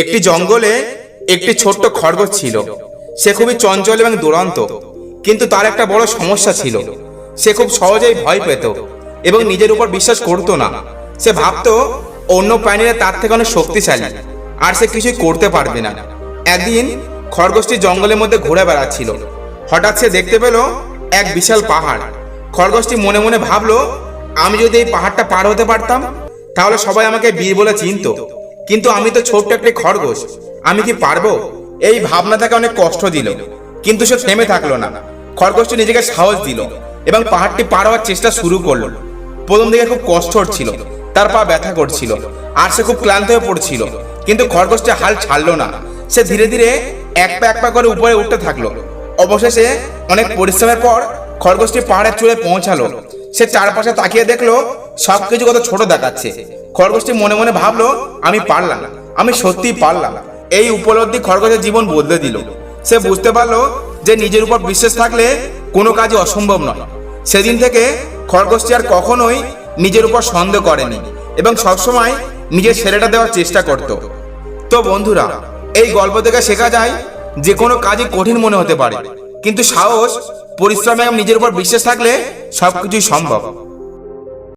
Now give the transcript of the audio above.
একটি জঙ্গলে একটি ছোট্ট খরগোশ ছিল। সে খুবই চঞ্চল এবং দুরন্ত, কিন্তু তার একটা বড় সমস্যা ছিল। সে খুব সহজেই ভয় পেত এবং নিজের উপর বিশ্বাস করতো না। সে ভাবতো অন্য প্রাণীরা তার থেকে অনেক শক্তিশালী আর সে কিছুই করতে পারবে না। একদিন খরগোশটি জঙ্গলের মধ্যে ঘুরে বেড়াচ্ছিল। হঠাৎ সে দেখতে পেল এক বিশাল পাহাড়। খরগোশটি মনে মনে ভাবলো, আমি যদি এই পাহাড়টা পার হতে পারতাম, তাহলে সবাই আমাকে বীর বলে চিনতো। কিন্তু আমি তো ছোট্ট একটি খরগোশ। আমি কি পারব? এই ভাবনা তাকে অনেক কষ্ট দিল। কিন্তু সে থেমে থাকল না। খরগোশটি নিজেকে সাহস দিল এবং পাহাড়টি পার হওয়ার চেষ্টা শুরু করল। প্রথম দিকে খুব কষ্ট হচ্ছিল তার পা ব্যথা করছিল, আর সে খুব ক্লান্ত হয়ে পড়ছিল। কিন্তু খরগোশটি হাল ছাড়লো না। সে ধীরে ধীরে এক পা এক পা করে উপরে উঠতে থাকল। অবশেষে অনেক পরিশ্রমের পর খরগোশটি পাহাড়ের চূড়ে পৌঁছালো। সে চারপাশে তাকিয়ে দেখল সবকিছু কত ছোট দেখাচ্ছে। খরগোশটি মনে মনে ভাবলো আমি পারলাম, আমি সত্যিই পারলাম। এই উপলব্ধি খরগোশের জীবন বদলে দিল। সে বুঝতে পারল যে নিজের উপর বিশ্বাস থাকলে কোনো কাজই অসম্ভব নয়। সেদিন থেকে খরগোশটি আর কখনোই নিজের উপর সন্দেহ করেনি এবং সবসময় নিজের ছেলেটা দেওয়ার চেষ্টা করত। তো বন্ধুরা, এই গল্প থেকে শেখা যায় যে কোনো কাজই কঠিন মনে হতে পারে, কিন্তু সাহস, পরিশ্রম এবং নিজের উপর বিশ্বাস থাকলে সবকিছুই সম্ভব।